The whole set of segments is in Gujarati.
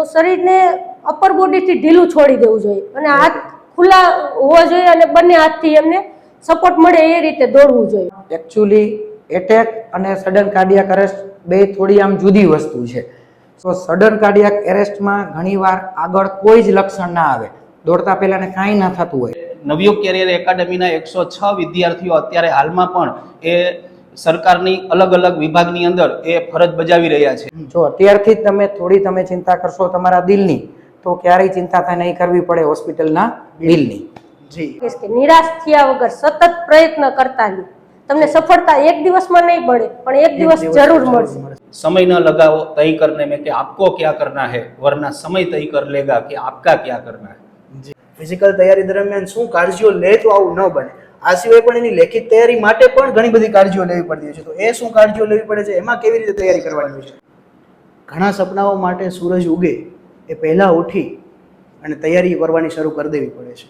તો શરીરને અપર બોડીથી ઢીલું છોડી દેવું જોઈએ અને હાથ ખુલ્લા હોવા જોઈએ અને બંને હાથથી એમને સપોર્ટ મળે એ રીતે દોડવું જોઈએ. એકચ્યુઅલી એટેક અને સડન કાર્ડિયાક અરેસ્ટ બે થોડી આમ જુદી વસ્તુ છે. સો સડન કાર્ડિયાક એરેસ્ટમાં ઘણીવાર આગળ કોઈ જ લક્ષણ ના આવે. દોડતા પહેલાં કાંઈ ના થતું હોય. નવયુગ કેરિયર એકેડમીના એકસો છ વિદ્યાર્થીઓ અત્યારે હાલમાં પણ એ સરકારની અલગ અલગ વિભાગની અંદર એ ફરજ બજાવી રહ્યા છે. જો અત્યારથી જ તમે થોડી તમે ચિંતા કરશો તમારા દિલની તો ક્યારેય ચિંતા નહીં કરવી પડે હોસ્પિટલના બિલની. જી. નિરાશ થયા વગર સતત પ્રયત્ન કરતા તમને સફળતા એક દિવસમાં નહીં મળે પણ એક દિવસ જરૂર મળશે. સમય ન લગાવો તય કરને મેં કે આપકો ક્યાં કરના હે? વરના સમય તય કર લેગા કે આપકા ક્યાં કરના હે? ફિઝિકલ તૈયારી દરમિયાન શું કાળજીઓ લે તો આવું ન બને. આ સિવાય પણ એની લેખિત તૈયારી માટે પણ ઘણી બધી કાળજીઓ લેવી પડતી હોય છે. તો એ શું કાળજીઓ લેવી પડે છે? એમાં કેવી રીતે તૈયારી કરવાની હોય છે? ઘણા સપનાઓ માટે સૂરજ ઉગે એ પહેલાં ઉઠી અને તૈયારી કરવાની શરૂ કરી દેવી પડે છે.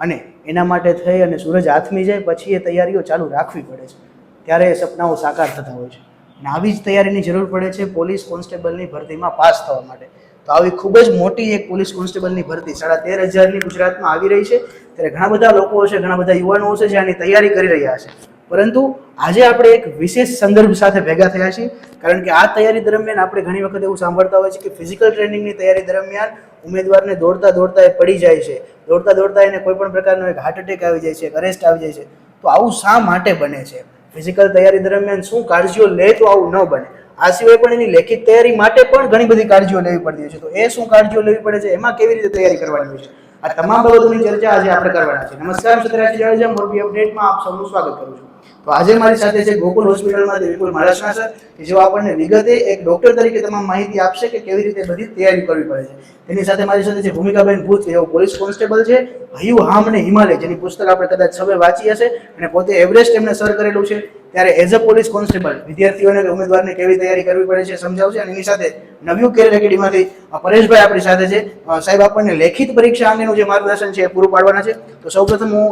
અને એના માટે થઈ અને સૂરજ હાથમી જાય પછી એ તૈયારીઓ ચાલુ રાખવી પડે છે. ત્યારે એ સપનાઓ સાકાર થતા હોય છે. અને આવી જ તૈયારીની જરૂર પડે છે પોલીસ કોન્સ્ટેબલની ભરતીમાં પાસ થવા માટે. તો આવી ખૂબ જ મોટી એક પોલીસ કોન્સ્ટેબલની ભરતી. સાડા તેર હજારની ગુજરાતમાં આવી રહી છે. ત્યારે ઘણા બધા લોકો હશે, ઘણા બધા યુવાનો હશે જે આની તૈયારી કરી રહ્યા છે. પરંતુ આજે આપણે એક વિશેષ સંદર્ભ સાથે ભેગા થયા છીએ. કારણ કે આ તૈયારી દરમિયાન આપણે ઘણી વખત એવું સાંભળતા હોય છે કે ફિઝિકલ ટ્રેનિંગની તૈયારી દરમિયાન ઉમેદવારને દોડતા દોડતા એ પડી જાય છે. દોડતા દોડતા એને કોઈ પણ પ્રકારનો એક હાર્ટ એટેક આવી જાય છે, એક અરેસ્ટ આવી જાય છે. તો આવું શા માટે બને છે? ફિઝિકલ તૈયારી દરમિયાન શું કાળજીઓ લે તો આવું ન બને? આ સિવાય પણ એની લેખિત તૈયારી માટે પણ ઘણી બધી કાળજીઓ લેવી પડતી હોય છે. તો એ શું કાળજીઓ લેવી પડે છે? એમાં કેવી રીતે તૈયારી કરવાની હોય છે? આ તમામ બાબતોની ચર્ચા આજે આપણે કરવાના છે. નમસ્કાર, સત્યરાજ જાડેજા, મોરબી અપડેટમાં આપ સૌનું સ્વાગત કરું છું. તો આજે મારી સાથે છે ગોકુલ હોસ્પિટલમાં વિપુલ મહારાષ્ટ્રના સર કે જેઓ આપણને વિગતે એક ડોક્ટર તરીકે તમામ માહિતી આપશે કે કેવી રીતે બધી તૈયારી કરવી પડે છે. તેની સાથે મારી સાથે છે ભૂમિકાબેન ભૂત, એવો પોલીસ કોન્સ્ટેબલ છે, હયુ હામ અને હિમાલય, જેની પુસ્તક આપણે કદાચ સભે વાંચી હશે, અને પોતે એવરેસ્ટ એમને સર કરેલું છે. ત્યારે એઝ અ પોલીસ કોન્સ્ટેબલ વિદ્યાર્થીઓને ઉમેદવારને કેવી તૈયારી કરવી પડે છે સમજાવશે અને એની સાથે નવયુગ કેરિયર એકેડમીમાંથી પરેશભાઈ આપણી સાથે છે. સાહેબ, આપણને લેખિત પરીક્ષા અંગેનું જે માર્ગદર્શન છે એ પૂરું પાડવાના છે. તો સૌપ્રથમ હું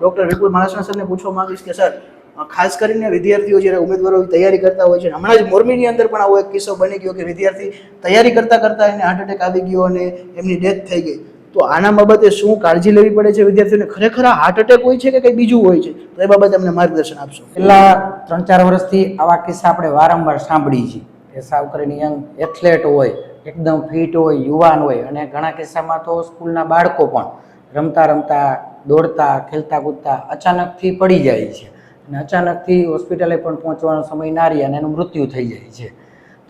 ડોક્ટર વિપુલ માણસના સરને પૂછવા માંગીશ કે, સર ખાસ કરીને વિદ્યાર્થીઓ જ્યારે ઉમેદવારો તૈયારી કરતા હોય છે હમણાં જ મોરબીની અંદર પણ આવો એક કિસ્સો બની ગયો કે વિદ્યાર્થી તૈયારી કરતા કરતા એને હાર્ટ એટેક આવી ગયો અને એમની ડેથ થઈ ગઈ. તો આના બાબતે શું કાળજી લેવી પડે છે વિદ્યાર્થીઓને? ખરેખર હાર્ટ એટેક હોય છે કે કંઈ બીજું હોય છે? તો એ બાબતે અમને માર્ગદર્શન આપશો. છેલ્લા ત્રણ ચાર વર્ષથી આવા કિસ્સા આપણે વારંવાર સાંભળીએ છીએ. કે સાવ કરીને યંગ એથ્લેટ હોય, એકદમ ફિટ હોય, યુવાન હોય અને ઘણા કિસ્સામાં તો સ્કૂલના બાળકો પણ રમતા રમતા દોડતા ખેલતા કૂદતા અચાનકથી પડી જાય છે. અને અચાનકથી હોસ્પિટલે પણ પહોંચવાનો સમય ના રહે અને એનું મૃત્યુ થઈ જાય છે.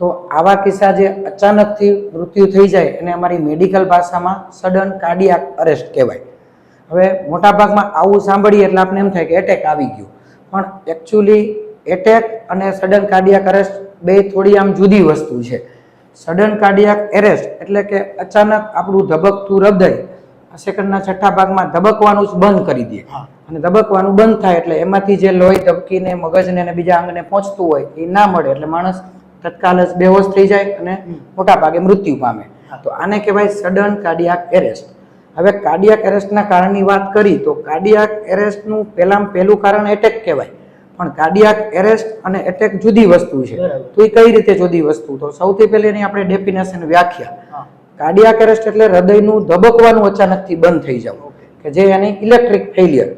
તો આવા કિસ્સા જે અચાનકથી મૃત્યુ થઈ જાય એને અમારી મેડિકલ ભાષામાં સડન કાર્ડિયાક અરેસ્ટ કહેવાય. હવે મોટાભાગમાં આવું સાંભળીએ એટલે આપણે એમ થાય કે એટેક આવી ગયું. પણ એકચ્યુઅલી એટેક અને સડન કાર્ડિયાક અરેસ્ટ બે થોડી આમ જુદી વસ્તુ છે. સડન કાર્ડિયાક એરેસ્ટ એટલે કે અચાનક આપણું ધબકતું હૃદય સેકન્ડના છઠ્ઠા ભાગમાં ધબકવાનું જ બંધ કરી દે. અને ધબકવાનું બંધ થાય એટલે એમાંથી જે લોહી ધબકીને મગજને અને બીજા અંગને પહોંચતું હોય એ ના મળે એટલે માણસ તત્કાલ જ બેહોશ થઈ જાય અને મોટા ભાગે મૃત્યુ પામે. તો આને કહેવાય સડન કાર્ડિયાક એરેસ્ટ હવે કાર્ડિયાક એરેસ્ટના કારણની વાત કરી તો કાર્ડિયાક એરેસ્ટનું પહેલામાં પહેલું કારણ એટેક કહેવાય. પણ કાર્ડિયાક એરેસ્ટ અને એટેક જુદી વસ્તુ છે. તો એ કઈ રીતે જુદી વસ્તુ? તો સૌથી પહેલી એની આપણે ડેફિનેશન વ્યાખ્યા. કાર્ડિયાક એરેસ્ટ એટલે હૃદયનું ધબકવાનું અચાનકથી બંધ થઈ જવું. કે જે એની ઇલેક્ટ્રિક ફેલિયર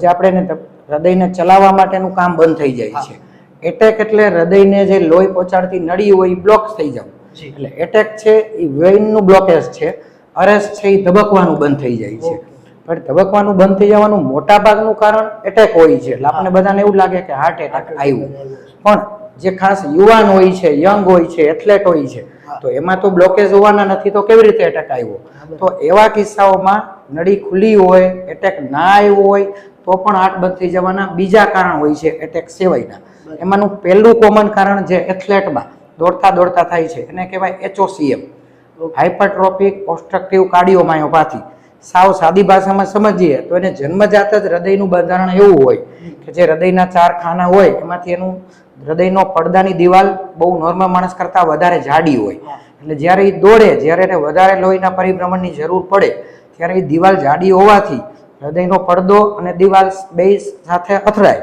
જે આપણે એને હૃદયને ચલાવવા માટેનું કામ બંધ થઈ જાય છે. એટેક એટલે હૃદયને જે લોહી પહોંચાડતી નળી હોય એ બ્લોક થઈ જવું. એટલે એટેક છે એ વેઇનનું બ્લોકેજ છે અરેસ્ટ છે એ ધબકવાનું બંધ થઈ જાય છે. પણ ધબકવાનું બંધ થઈ જવાનું મોટા ભાગનું કારણ એટેક હોય છે. એટલે આપણને બધાને એવું લાગે કે હાર્ટ એટેક આવ્યું. પણ જે ખાસ યુવાન હોય છે યંગ હોય છે એથ્લેટ હોય છે તો એમાં તો બ્લોકેજ હોવાના નથી તો કેવી રીતે એટેક આવ્યો? તો એવા કિસ્સાઓમાં નળી ખુલ્લી હોય એટેક ના આવ્યો હોય તો પણ હાર્ટ બંધ થઈ જવાના. બીજા કારણ હોય છે એટેક સિવાયના એમાંનું પહેલું કોમન કારણ જે એથ્લેટમાં દોડતા દોડતા થાય છે એને કહેવાય એચઓસીએમ હાઇપરટ્રોપિક ઓસ્ટ્રક્ટિવ કાર્ડિયોમાયોપાથી સાવ સાદી ભાષામાં સમજીએ તો એને જન્મજાત જ હૃદયનું બંધારણ એવું હોય કે જે હૃદયના ચાર ખાના હોય એમાંથી એનું હૃદયનો પડદાની દિવાલ બહુ નોર્મલ માણસ કરતાં વધારે જાડી હોય. એટલે જ્યારે એ દોડે જ્યારે એને વધારે લોહીના પરિભ્રમણની જરૂર પડે ત્યારે એ દિવાલ જાડી હોવાથી હૃદયનો પડદો અને દિવાલ બે સાથે અથડાય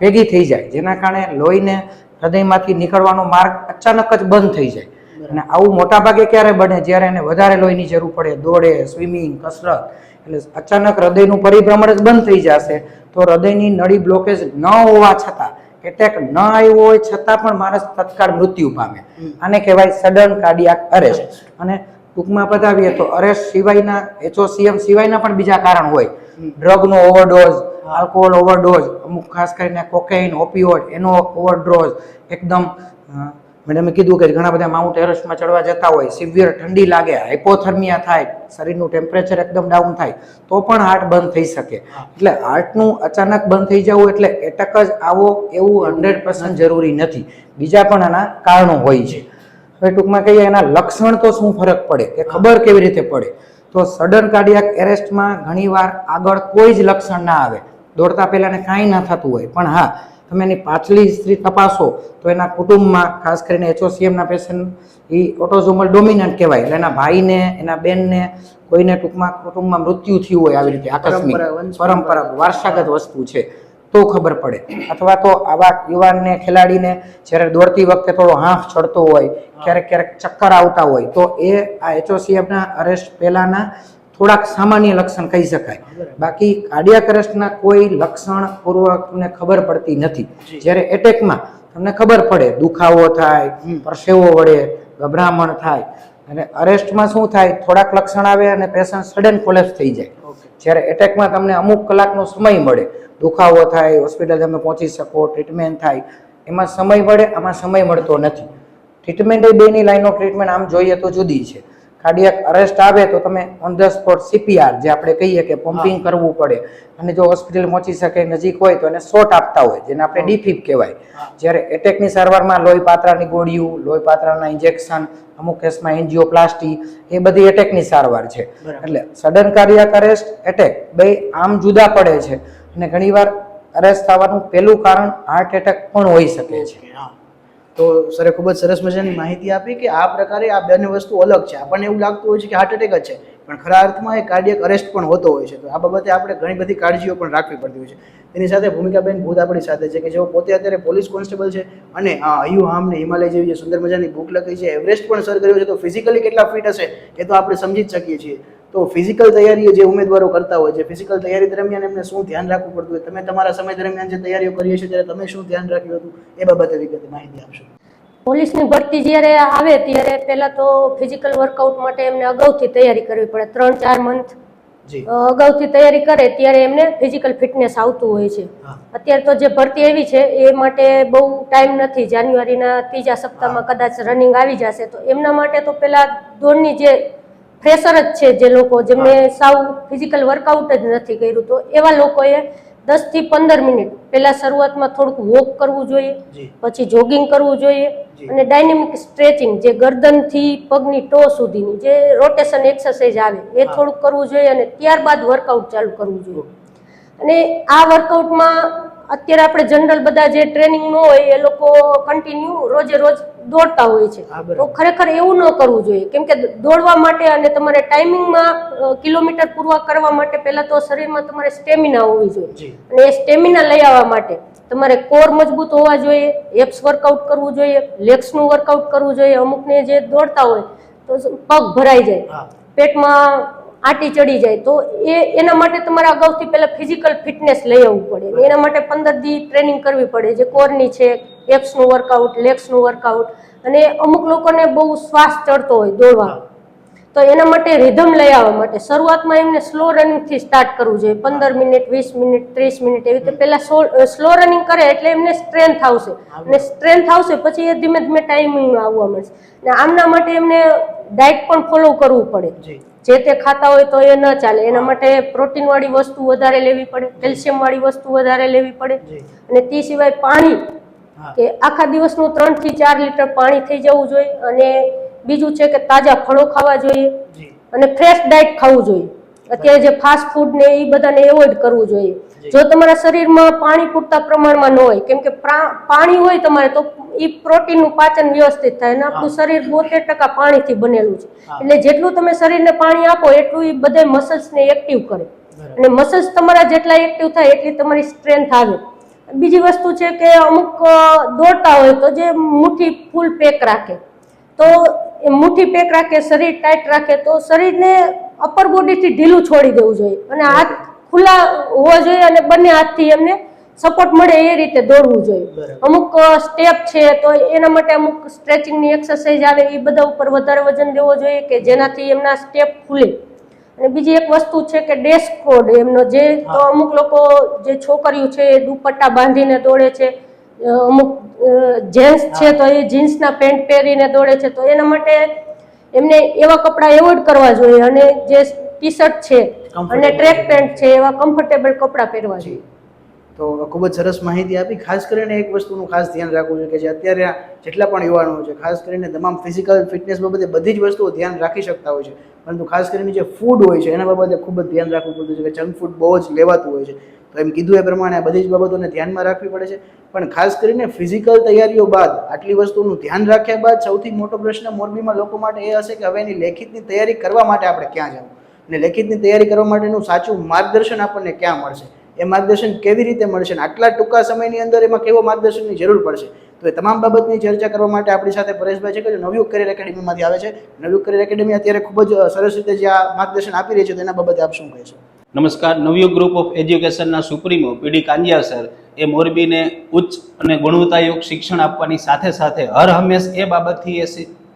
ભેગી થઈ જાય. જેના કારણે લોહીને હૃદયમાંથી નીકળવાનો માર્ગ અચાનક જ બંધ થઈ જાય. અને આવું મોટા ભાગે ક્યારે બને? જ્યારે એને વધારે લોહીની જરૂર પડે દોડે સ્વિમિંગ કસરત એટલે અચાનક હૃદયનું પરિભ્રમણ જ બંધ થઈ જશે તો હૃદયની નળી બ્લોકેજ ન હોવા છતાં એટેક ન આવ્યો હોય છતાં પણ માણસ તત્કાળ મૃત્યુ પામે. આને કહેવાય સડન કાર્ડિયાક અરેસ્ટ અને ટૂંકમાં બતાવીએ તો અરેસ્ટ સિવાયના એચઓસીએમ સિવાયના પણ બીજા કારણ હોય. ડ્રગનો ઓવરડોઝ, આલ્કોહોલ ઓવરડોઝ, અમુક ખાસ કરીને કોકેઇન ઓપિયોડ એનો ઓવરડોઝ, એકદમ મેડમે કીધું કે ઘણા બધા માઉન્ટ એવરેસ્ટમાં ચડવા જતા હોય, સિવિયર, ઠંડી લાગે હાઇપોથર્મિયા થાય, શરીરનું ટેમ્પરેચર એકદમ ડાઉન થાય, તો પણ હાર્ટ બંધ થઈ શકે. એટલે હાર્ટનું અચાનક બંધ થઈ જવું એટલે એટક જ આવો એવું હંડ્રેડ જરૂરી નથી. બીજા પણ આના કારણો હોય છે. હવે ટૂંકમાં કહીએ એના લક્ષણ તો શું ફરક પડે કે ખબર કેવી રીતે પડે? તો સડન કાર્ડિયાક એરેસ્ટમાં ઘણીવાર આગળ કોઈ જ લક્ષણ ના આવે. દોડતા પહેલાં એને કાંઈ ના થતું હોય. પણ હા તમે એની પાછલી હિસ્ટ્રી તપાસો તો એના કુટુંબમાં ખાસ કરીને એચઓસીએમના પેશન્ટ એ ઓટોઝોમલ ડોમિનન્ટ કહેવાય. એટલે એના ભાઈને એના બેનને કોઈને ટૂંકમાં કુટુંબમાં મૃત્યુ થયું હોય આવી રીતે આકસ્મિક. પરંપરા વારસાગત વસ્તુ છે. તો ખબર પડે. અથવા તો આવા યુવાનને ખેલાડીને જ્યારે દોડતી વખતે થોડો હાંફ ચડતો હોય ક્યારેક ક્યારેક ચક્કર આવતા હોય તો એ આ એચઓસીએફના અરેસ્ટ પહેલાંના થોડાક સામાન્ય લક્ષણ કહી શકાય. બાકી કાર્ડિયાક અરેસ્ટના કોઈ લક્ષણ પૂર્વક તમને ખબર પડતી નથી. જ્યારે એટેકમાં તમને ખબર પડે દુખાવો થાય પરસેવો વળે ગભરામણ થાય અને અરેસ્ટમાં શું થાય થોડાક લક્ષણ આવે અને પેશન્ટ સડન કોલેપ્સ થઈ જાય. જ્યારે એટેકમાં તમને અમુક કલાકનો સમય મળે દુખાવો થાય હોસ્પિટલ તમે પહોંચી શકો ટ્રીટમેન્ટ થાય. એમાં સમય મળે આમાં સમય મળતો નથી. ટ્રીટમેન્ટ એ બેની લાઈનો ટ્રીટમેન્ટ આમ જોઈએ તો જુદી છે. કાર્ડિયાક અરેસ્ટ આવે તો તમે ઓન ધ સ્પોટ સીપીઆર જે આપણે કહીએ કે પમ્પિંગ કરવું પડે. અને જો હોસ્પિટલ પહોંચી શકે નજીક હોય તો એને શોટ આપતા હોય જેને આપણે ડીફીપ કહેવાય. જ્યારે એટેકની સારવારમાં લોહી પાત્રાની ગોળીઓ લોહી પાત્રાના ઇન્જેક્શન અમુક કેસમાં એન્જિયોપ્લાસ્ટી એ બધી એટેકની સારવાર છે. એટલે સડન કાર્ડિયાક અરેસ્ટ એટેક બે આમ જુદા પડે છે. અને ઘણીવાર અરેસ્ટ થવાનું પહેલું કારણ હાર્ટ એટેક પણ હોઈ શકે છે. તો સરે ખૂબ જ સરસ મજાની માહિતી આપી કે આ પ્રકારે આ બંને વસ્તુ અલગ છે. આપણને એવું લાગતું હોય છે કે હાર્ટ એટેક જ છે, પણ ખરા અર્થમાં એ કાર્ડિયક અરેસ્ટ પણ હોતો હોય છે. તો આ બાબતે આપણે ઘણી બધી કાળજીઓ પણ રાખવી પડતી હોય છે. તેની સાથે ભૂમિકાબેન ભૂત આપણી સાથે છે કે જેઓ પોતે અત્યારે પોલીસ કોન્સ્ટેબલ છે અને આ અયુ હામ હિમાલય જેવી જે સુંદર મજાની બુક લખી છે, એવરેસ્ટ પણ સર કર્યો છે. તો ફિઝિકલી કેટલા ફિટ હશે એ તો આપણે સમજી જ શકીએ છીએ. તો ફિઝિકલ તૈયારીઓ જે ઉમેદવારો કરતા હોય છે ફિઝિકલ તૈયારી દરમિયાન એમને શું ધ્યાન રાખવું પડતું હોય? તમે તમારા સમય દરમિયાન જે તૈયારીઓ કરીએ છીએ ત્યારે તમે શું ધ્યાન રાખ્યું હતું? એ બાબતે વિગતે માહિતી આપશો. પોલીસની ભરતી જ્યારે આવે ત્યારે પહેલા તો ફિઝિકલ વર્કઆઉટ માટે એમને અગાઉથી તૈયારી કરવી પડે ત્રણ ચાર મંથ અગાઉથી તૈયારી કરે ત્યારે એમને ફિઝિકલ ફિટનેસ આવતું હોય છે. અત્યારે તો જે ભરતી એવી છે એ માટે બહુ ટાઈમ નથી. જાન્યુઆરીના ત્રીજા સપ્તાહમાં કદાચ રનિંગ આવી જશે તો એમના માટે તો પહેલા દોડની જે ફ્રેશર જ છે જે લોકો જેમને સાવ ફિઝિકલ વર્કઆઉટ જ નથી કર્યું તો એવા લોકોએ દસથી પંદર મિનિટ પહેલા શરૂઆતમાં થોડુંક વોક કરવું જોઈએ પછી જોગિંગ કરવું જોઈએ અને ડાયનેમિક સ્ટ્રેચિંગ જે ગરદનથી પગની ટો સુધીની જે રોટેશન એક્સરસાઇઝ આવે એ થોડુંક કરવું જોઈએ અને ત્યારબાદ વર્કઆઉટ ચાલુ કરવું જોઈએ. અને આ વર્કઆઉટમાં અત્યારે આપણે જનરલ બધા જે ટ્રેનિંગ ન હોય એ લોકો કન્ટિન્યુ રોજે રોજ દોડતા હોય છે. તો ખરેખર એવું ન કરવું જોઈએ. કેમ કે દોડવા માટે અને તમારે ટાઈમિંગમાં કિલોમીટર પૂરવા કરવા માટે પહેલા તો શરીરમાં તમારે સ્ટેમિના હોવી જોઈએ. અને એ સ્ટેમિના લઈ આવવા માટે તમારે કોર મજબૂત હોવા જોઈએ એપ્સ વર્કઆઉટ કરવું જોઈએ લેગ્સનું વર્કઆઉટ કરવું જોઈએ. અમુકને જે દોડતા હોય તો પગ ભરાઈ જાય. પેટમાં આટી ચડી જાય તો એ એના માટે તમારે અગાઉથી પહેલા ફિઝિકલ ફિટનેસ લઈ આવવું પડે. એના માટે પંદર દી ટ્રેનિંગ કરવી પડે જે કોરની છે એપ્સનું વર્કઆઉટ લેગ્સનું વર્કઆઉટ અને અમુક લોકોને બહુ શ્વાસ ચડતો હોય દોડવા તો એના માટે રિધમ લઈ આવવા માટે. શરૂઆતમાં એમને સ્લો રનિંગથી સ્ટાર્ટ કરવું જોઈએ. પંદર મિનિટ વીસ મિનિટ ત્રીસ મિનિટ એવી રીતે પહેલાં સ્લો રનિંગ કરે એટલે એમને સ્ટ્રેન્થ આવશે. અને સ્ટ્રેન્થ આવશે પછી એ ધીમે ધીમે ટાઈમિંગમાં આવવા મળશે અને આમના માટે એમને ડાયટ પણ ફોલો કરવું પડે. જી તે ખાતા હોય તો એ ન ચાલે. એના માટે પ્રોટીન વાળી વસ્તુ વધારે લેવી પડે કેલ્શિયમ વાળી વસ્તુ વધારે લેવી પડે અને તે સિવાય પાણી કે આખા દિવસનું ત્રણથી ચાર લીટર પાણી થઈ જવું જોઈએ અને બીજું છે કે તાજા ફળો ખાવા જોઈએ અને ફ્રેશ ડાયટ ખાવું જોઈએ. અત્યારે જે ફાસ્ટ ફૂડ ને એ બધાને એવોઇડ કરવું જોઈએ. જો. તમારા શરીરમાં પાણી પૂરતા પ્રમાણમાં ન હોય કેમ કે પાણી હોય તમારે તો એ પ્રોટીનનું પાચન વ્યવસ્થિત થાય અને આપણું શરીર બોતેર ટકા પાણીથી બનેલું છે. એટલે જેટલું તમે શરીરને પાણી આપો એટલું એ બધા મસલ્સને એક્ટિવ કરે. અને મસલ્સ તમારા જેટલા એક્ટિવ થાય એટલી તમારી સ્ટ્રેન્થ આવે. બીજી વસ્તુ છે કે અમુક દોડતા હોય તો જે મુઠ્ઠી ફૂલ પેક રાખે. તો એ મુઠ્ઠી પેક રાખે શરીર ટાઈટ રાખે તો શરીરને અપર બોડીથી ઢીલું છોડી દેવું જોઈએ. અને હાથ ખુલ્લા હોવા જોઈએ અને બંને હાથથી એમને સપોર્ટ મળે એ રીતે દોડવું જોઈએ. અમુક સ્ટેપ છે તો એના માટે અમુક સ્ટ્રેચિંગની એક્સરસાઇઝ આવે એ બધા ઉપર વધારે વજન દેવો જોઈએ કે જેનાથી એમના સ્ટેપ ખુલે. અને બીજી એક વસ્તુ છે કે ડેસ્ક કોડ એમનો જે તો અમુક લોકો જે છોકરીઓ છે એ દુપટ્ટા બાંધીને દોડે છે અમુક જેન્ટ્સ છે તો એ જીન્સના પેન્ટ પહેરીને દોડે છે તો એના માટે એમને એવા કપડાં એવોઈડ કરવા જોઈએ. અને જે ટી શર્ટ છે અને ટ્રેક પેન્ટ છે એવા કમ્ફર્ટેબલ કપડાં પહેરવા જોઈએ. તો ખૂબ જ સરસ માહિતી આપી. ખાસ કરીને એક વસ્તુનું ખાસ ધ્યાન રાખવું છે કે જે અત્યારે જેટલા પણ યુવાનો છે, ખાસ કરીને તમામ ફિઝિકલ ફિટનેસ બાબતે બધી જ વસ્તુઓ ધ્યાન રાખી શકતા હોય છે. પરંતુ ખાસ કરીને જે ફૂડ હોય છે, એના બાબતે ખૂબ જ ધ્યાન રાખવું પડતું છે કે જંક ફૂડ બહુ જ લેવાતું હોય છે. તો એમ કીધું એ પ્રમાણે આ બધી જ બાબતોને ધ્યાનમાં રાખવી પડે છે. પણ ખાસ કરીને ફિઝિકલ તૈયારીઓ બાદ આટલી વસ્તુનું ધ્યાન રાખ્યા બાદ સૌથી મોટો પ્રશ્ન મોરબીમાં લોકો માટે એ હશે કે હવે એની લેખિતની તૈયારી કરવા માટે આપણે ક્યાં જવું? અને લેખિતની તૈયારી કરવા માટેનું સાચું માર્ગદર્શન આપણને ક્યાં મળશે? એ માર્ગદર્શન કેવી રીતે મળશે અને આટલા ટૂંકા સમયની અંદર એમાં કેવો માર્ગદર્શનની જરૂર પડશે? તો એ તમામ બાબતની ચર્ચા કરવા માટે આપણી સાથે પરેશભાઈ છે કે જે નવયુગ કરિયર એકેડમીમાંથી આવે છે. નવયુગ કરિયર એકેડમી અત્યારે ખૂબ જ સરસ રીતે જે આ માર્ગદર્શન આપી રહી છે તેના બાબતે આપ શું કહેશો? નમસ્કાર. Navyug group of એજ્યુકેશનના supremo P D Kanjiya sir, એ મોરબીને ઉચ્ચ અને ગુણવત્તાયુક્ત શિક્ષણ આપવાની સાથે સાથે હર હંમેશ એ બાબતથી એ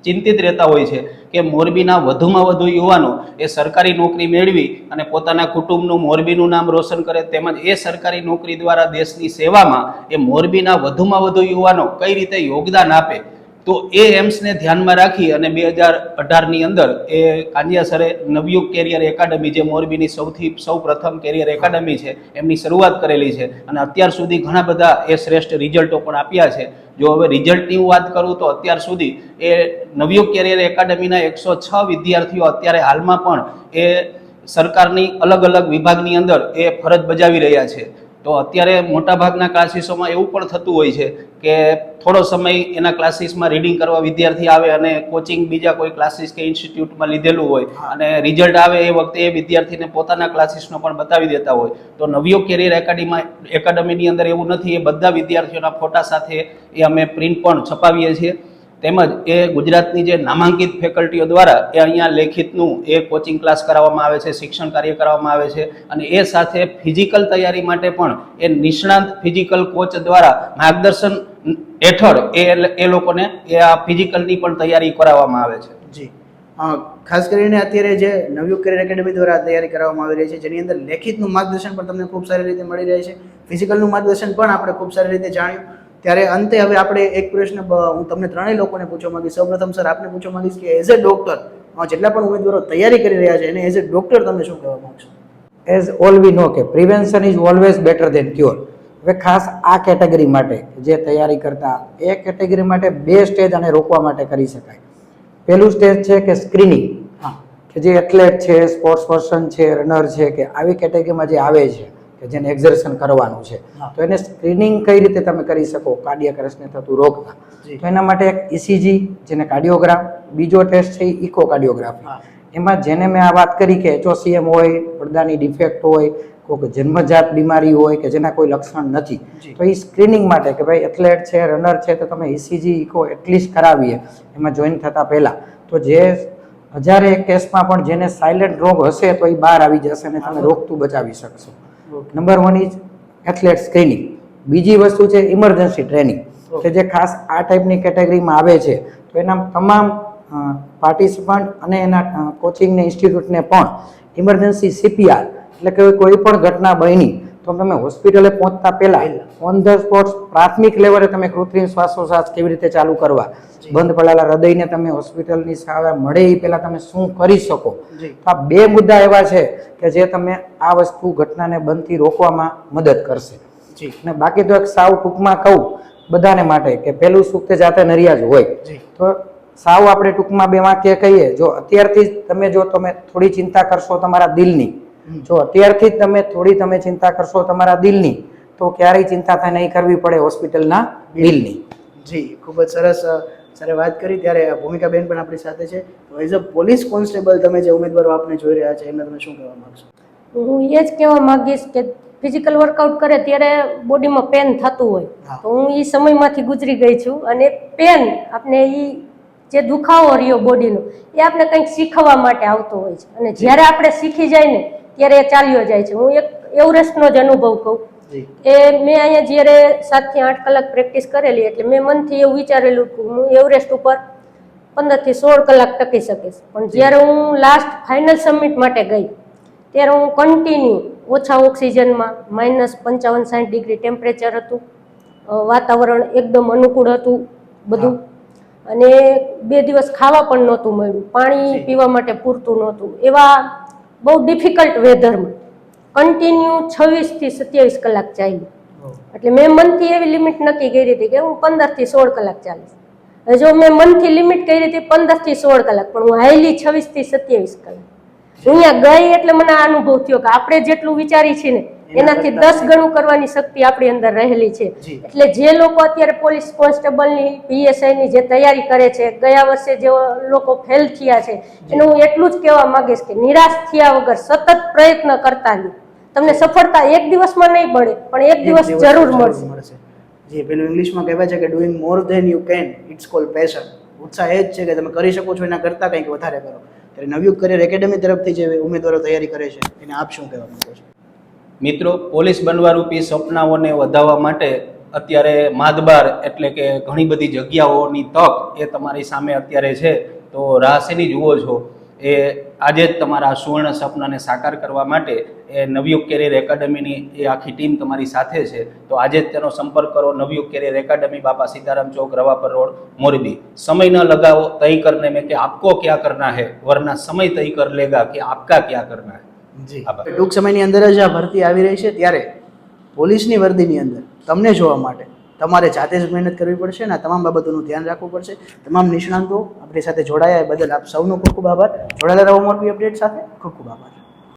ચિંતિત રહેતા હોય છે કે મોરબીના વધુમાં વધુ યુવાનો એ સરકારી નોકરી મેળવી અને પોતાના કુટુંબનું મોરબીનું નામ રોશન કરે તેમજ એ સરકારી નોકરી દ્વારા દેશની સેવામાં એ મોરબીના વધુમાં વધુ યુવાનો કઈ રીતે યોગદાન આપે તો એ એમ્સને ધ્યાનમાં રાખી અને બે હજાર અઢારની અંદર એ કાંજિયા સરે નવયુગ કેરિયર એકાડમી, જે મોરબીની સૌથી સૌ પ્રથમ કેરિયર એકાડમી છે, એમની શરૂઆત કરેલી છે. અને અત્યાર સુધી ઘણા બધા એ શ્રેષ્ઠ રિઝલ્ટો પણ આપ્યા છે. જો હવે રિઝલ્ટની વાત કરું તો અત્યાર સુધી એ નવયુગ કેરિયર એકાડમીના એકસો છ વિદ્યાર્થીઓ અત્યારે હાલમાં પણ એ સરકારની અલગ અલગ વિભાગની અંદર એ ફરજ બજાવી રહ્યા છે. તો અત્યારે મોટાભાગના ક્લાસીસોમાં એવું પણ થતું હોય છે કે થોડો સમય એના ક્લાસીસમાં રીડિંગ કરવા વિદ્યાર્થી આવે અને કોચિંગ બીજા કોઈ ક્લાસીસ કે ઇન્સ્ટિટ્યૂટમાં લીધેલું હોય અને રિઝલ્ટ આવે એ વખતે એ વિદ્યાર્થીને પોતાના ક્લાસીસનો પણ બતાવી દેતા હોય. તો નવીઓ કેરિયર એકેડમીમાં એકેડમીની અંદર એવું નથી એ બધા વિદ્યાર્થીઓના ફોટા સાથે એ અમે પ્રિન્ટ પણ છપાવીએ છીએ. તેમજ એ ગુજરાતની જે નામાંકિત ફેકલ્ટીઓ દ્વારા એ અહીંયા લેખિતનું એ કોચિંગ ક્લાસ કરાવવામાં આવે છે, શિક્ષણ કાર્ય કરાવવામાં આવે છે અને એ સાથે ફિઝિકલ તૈયારી માટે પણ એ નિષ્ણાંત ફિઝિકલ કોચ દ્વારા માર્ગદર્શન હેઠળ એ એ લોકોને એ આ ફિઝિકલની પણ તૈયારી કરાવવામાં આવે છે. જી. ખાસ કરીને અત્યારે જે નવયુગ કરિયર એકેડમી દ્વારા તૈયારી કરવામાં આવી રહી છે, જેની અંદર લેખિતનું માર્ગદર્શન પણ તમને ખૂબ સારી રીતે મળી રહે છે. ફિઝિકલનું માર્ગદર્શન પણ આપણે ખૂબ સારી રીતે જાણ્યું. ત્યારે અંતે હવે આપણે એક પ્રશ્ન હું તમને ત્રણેય લોકોને પૂછવા માંગીશ. સૌપ્રથમ સર, આપને પૂછવા માંગીશ કે એઝ અ ડોક્ટર જેટલા પણ ઉમેદવારો તૈયારી કરી રહ્યા છે, એને એઝ અ ડોક્ટર તમે શું કહેવા માંગશો? એઝ ઓલ વી નો કે prevention is always better than cure હવે ખાસ આ કેટેગરી માટે, જે તૈયારી કરતા, એ કેટેગરી માટે બે સ્ટેજ આને રોકવા માટે કરી શકાય. પહેલું સ્ટેજ છે કે સ્ક્રીનિંગ હા, કે જે એથ્લેટ છે સ્પોર્ટ્સ પર્સન છે રનર છે, કે આવી કેટેગરીમાં જે આવે છે કે જેને એક્ઝર્શન કરવાનું છે. તો એને સ્ક્રીનિંગ કઈ રીતે તમે કરી શકો? કાર્ડિયક અરેસ્ટને થતું રોગના તો એના માટે એક ઇસીજી જેને કાર્ડિયોગ્રાફ બીજો ટેસ્ટ છે ઇકો કાર્ડિયોગ્રાફી એમાં જેને મેં આ વાત કરી કે એચઓસીએમ હોય પડદાની ડિફેક્ટ હોય કોઈક જન્મજાત બીમારી હોય કે જેના કોઈ લક્ષણ નથી. તો એ સ્ક્રીનિંગ માટે કે ભાઈ એથ્લેટ છે રનર છે તો તમે ઇસીજી ઇકો એટલીસ્ટ કરાવીએ. એમાં જોઈન થતા પહેલા. તો જે હજારે કેસમાં પણ જેને સાયલેન્ટ રોગ હશે તો એ બહાર આવી જશે અને તમે રોગતું બચાવી શકશો. Number one is athlete screening બીજી વસ્તુ છે ઇમરજન્સી ટ્રેનિંગ કે જે ખાસ આ ટાઈપની કેટેગરીમાં આવે છે. તો એના તમામ પાર્ટિસિપન્ટ અને એના કોચિંગને ઇન્સ્ટિટ્યૂટને પણ ઇમરજન્સી સીપીઆર એટલે કે કોઈ પણ ઘટના બની તો તમે હોસ્પિટલે પહોંચતા પહેલા ઓન ધ સ્પોટ પ્રાથમિક લેવલે તમે કૃત્રિમ શ્વાસોશ્વાસ કેવી રીતે ચાલુ કરવા? બંધ પડેલા હૃદયને તમે હોસ્પિટલની સેવા મળે એ પહેલા તમે શું કરી શકો? તો આ બે મુદ્દા એવા છે કે જે તમે આ વસ્તુ ઘટનાને બનતી રોકવામાં મદદ કરશે. અને બાકી તો એક સાવ ટૂંકમાં કહું બધાને માટે કે પહેલું સુખ તે જાતે નરિયા જ. હોય તો સાવ આપણે ટૂંકમાં બે વાક્ય કહીએ જો અત્યારથી તમે જો તમે થોડી ચિંતા કરશો તમારા દિલની. જો અત્યારથી જ તમે થોડી તમે ચિંતા કરશો તમારા દિલની તો ક્યારેય ચિંતા થાય નહીં કરવી પડે હોસ્પિટલના બિલની. જી ખૂબ જ સરસ સરે વાત કરી ત્યારે ભૂમિકાબેન પણ આપણી સાથે છે. તો એઝ અ પોલીસ કોન્સ્ટેબલ તમે જે ઉમેદવારો આપને જોઈ રહ્યા છે એમને તમે શું કહેવા માંગશો? હું એ જ કહેવા માંગીશ કે ફિઝિકલ વર્કઆઉટ કરે ત્યારે બોડીમાં પેન થતું હોય. તો હું એ સમયમાંથી ગુજરી ગઈ છું અને પેન આપણે એ જે દુખાવો રહ્યો બોડીનો એ આપણે કંઈક શીખવા માટે આવતો હોય છે. અને જ્યારે આપણે શીખી જાય ને ત્યારે એ ચાલ્યો જાય છે. હું એક એવરેસ્ટનો જ અનુભવ કહું. એ મેં અહીંયા જ્યારે સાતથી આઠ કલાક પ્રેક્ટિસ કરેલી એટલે મેં મનથી એવું વિચારેલું કે હું એવરેસ્ટ ઉપર પંદરથી સોળ કલાક ટકી શકીશ. પણ જ્યારે હું લાસ્ટ ફાઇનલ સબમિટ માટે ગઈ ત્યારે હું કન્ટિન્યુ ઓછા ઓક્સિજનમાં માઇનસ પંચાવન સાઠ ડિગ્રી ટેમ્પરેચર હતું. વાતાવરણ એકદમ અનુકૂળ હતું બધું. અને બે દિવસ ખાવા પણ નહોતું મળ્યું. પાણી પીવા માટે પૂરતું નહોતું. એવા બહુ ડિફિકલ્ટ વેધરમાં કન્ટિન્યુ છવ્વીસથી સત્યાવીસ કલાક ચાલ્યું. એટલે મેં મનથી એવી લિમિટ નક્કી કરી હતી કે હું પંદરથી સોળ કલાક ચાલીશ. જો મેં મનથી લિમિટ કરી હતી પંદરથી સોળ કલાક પણ હું હાઈલી છવ્વીસથી સત્યાવીસ કલાક. હું અહીંયા ગઈ એટલે મને આ અનુભવ થયો કે આપણે જેટલું વિચારી છીએ ને એનાથી દસ ગણું કરવાની શક્તિ આપણી અંદર રહેલી છે. એટલે જે લોકો અત્યારે પોલીસ કોન્સ્ટેબલની પીએસઆઈની જે તૈયારી કરે છે ગયા વર્ષે જે લોકો ફેલ થયા છે એનું હું એટલું જ કહેવા માંગીશ કે નિરાશ થયા વગર સતત પ્રયત્ન કરતા નહીં તમને સફળતા એક દિવસમાં નહીં મળે પણ એક દિવસ જરૂર મળશે. જી પેલું ઇંગ્લિશમાં કહેવાય છે કે doing more than you can it's call passion ઉત્સાહ એ જ છે કે તમે કરી શકો છો એના કરતાં કંઈક વધારે કરો. ત્યારે નવયુગ કરિયર એકેડમી તરફથી જે ઉમેદવારો તૈયારી કરે છે એને આપ શું કહેવા માંગો છો? મિત્રો, પોલીસ બનવા રૂપી સપનાઓને વધાવવા માટે અત્યારે માદબાર એટલે કે ઘણી બધી જગ્યાઓની તક એ તમારી સામે અત્યારે છે. તો રાહ શેની જુઓ છો? એ આજે જ તમારા સુવર્ણ સપનાને સાકાર કરવા માટે એ નવયુગ કેરિયર એકેડમીની એ આખી ટીમ તમારી સાથે છે. તો આજે જ તેનો સંપર્ક કરો Navyug career academy Bapa Sitaram chowk, Ravapar road, Morbi. સમય ન લગાવો, તય કરને મેં કે આપકો ક્યાં કરના હે? વરના સમય તય કર લેગા કે આપકા ક્યાં કરના હે? જી. ટૂંક સમયની અંદર જ આ ભરતી આવી રહી છે. ત્યારે પોલીસની વર્દીની અંદર તમને જોવા માટે તમારે જાતે જ મહેનત કરવી પડશે અને તમામ બાબતોનું ધ્યાન રાખવું પડશે. તમામ નિષ્ણાંતો આપણી સાથે જોડાયા બદલ આપ સૌનો ખૂબ ખૂબ આભાર. જોડાયેલા રહો મોરબી અપડેટ સાથે. ખૂબ ખૂબ આભાર.